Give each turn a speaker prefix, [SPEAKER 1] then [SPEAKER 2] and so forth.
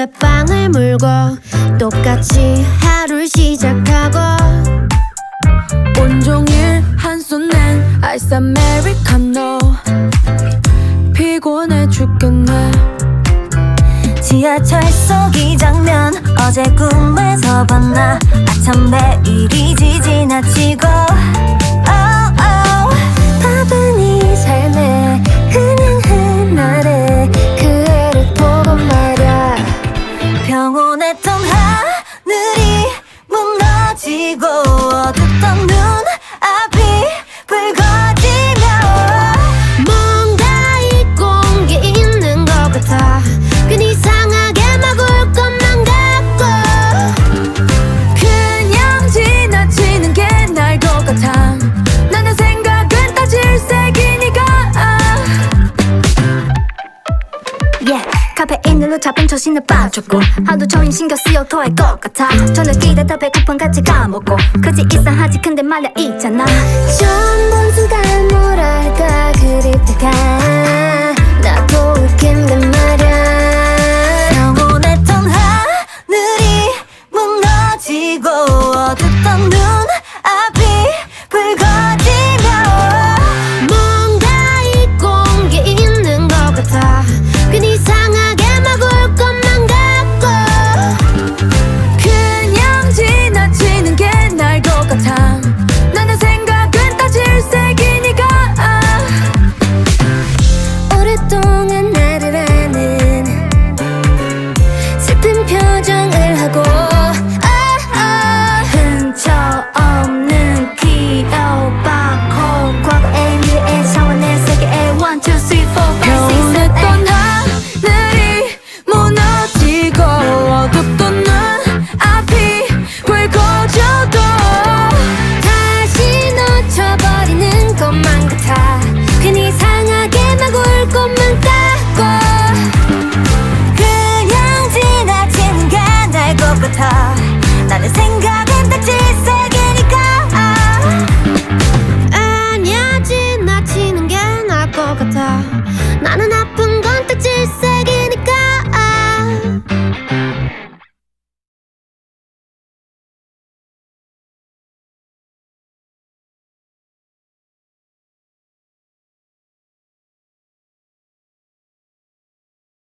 [SPEAKER 1] 입에 빵을 물고 똑같이 하루를 시작하고
[SPEAKER 2] 온종일 한손엔 아이스 아메리카노 피곤해 죽겠네.
[SPEAKER 3] 지하철 속 이 장면. 어제 꿈에서 봤나? 아참 매일이지 지나치고 yeah. 카페인으로 잡은 초신을 빠졌고 하루 종일 신경 쓰여 토할 것 같아. 저녁이라 배고픈 같이 까먹고. 그지 이상하지 근데 말야 있잖아.
[SPEAKER 1] 전부 다 뭐랄까